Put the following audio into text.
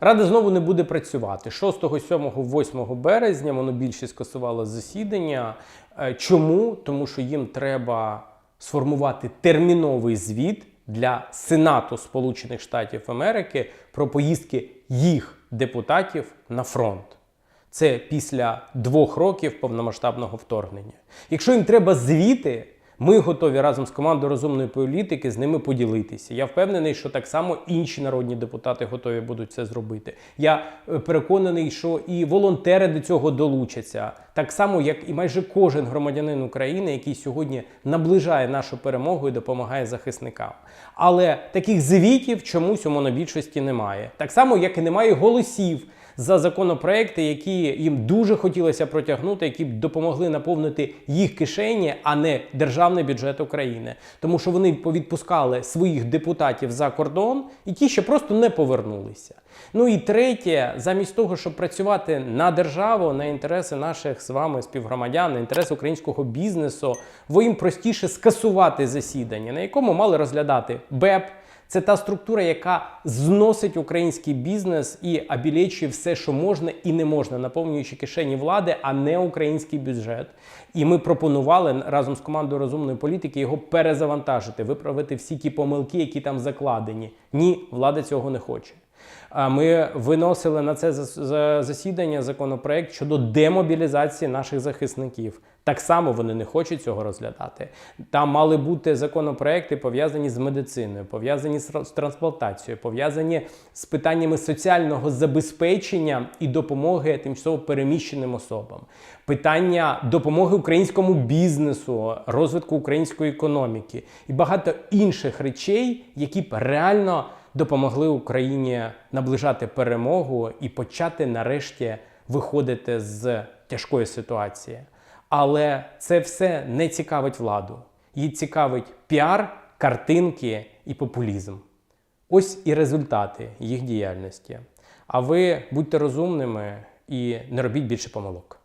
Рада знову не буде працювати. 6, 7, 8 березня монобільшість скасувала засідання. Е, Чому? Тому що їм треба сформувати терміновий звіт для Сенату Сполучених Штатів Америки про поїздки їх депутатів на фронт. Це після двох років повномасштабного вторгнення. Якщо їм треба звіти, ми готові разом з командою розумної політики з ними поділитися. Я впевнений, що так само інші народні депутати готові будуть це зробити. Я е, переконаний, що і волонтери до цього долучаться, так само як і майже кожен громадянин України, який сьогодні наближає нашу перемогу і допомагає захисникам. Але таких звітів чомусь у монобільшості немає. Так само, як і немає голосів за законопроекти, які їм дуже хотілося протягнути, які б допомогли наповнити їх кишені, а не державний бюджет України. Тому що вони повідпускали своїх депутатів за кордон, і ті ще просто не повернулися. Ну і третє, замість того, щоб працювати на державу, на інтереси наших з вами співгромадян, на інтереси українського бізнесу, ви їм простіше скасувати засідання, на якому мали розглядати БЕП. Це та структура, яка зносить український бізнес і обілечує все, що можна і не можна, наповнюючи кишені влади, а не український бюджет. І ми пропонували разом з командою розумної політики його перезавантажити, виправити всі ті помилки, які там закладені. Ні, влада цього не хоче. Ми виносили на це засідання законопроект щодо демобілізації наших захисників. Так само вони не хочуть цього розглядати. Там мали бути законопроекти пов'язані з медициною, пов'язані з трансплантацією, пов'язані з питаннями соціального забезпечення і допомоги тимчасово переміщеним особам, питання допомоги українському бізнесу, розвитку української економіки і багато інших речей, які б реально допомогли Україні наближати перемогу і почати нарешті виходити з тяжкої ситуації. Але це все не цікавить владу. Їй цікавить піар, картинки і популізм. Ось і результати їх діяльності. А ви будьте розумними і не робіть більше помилок.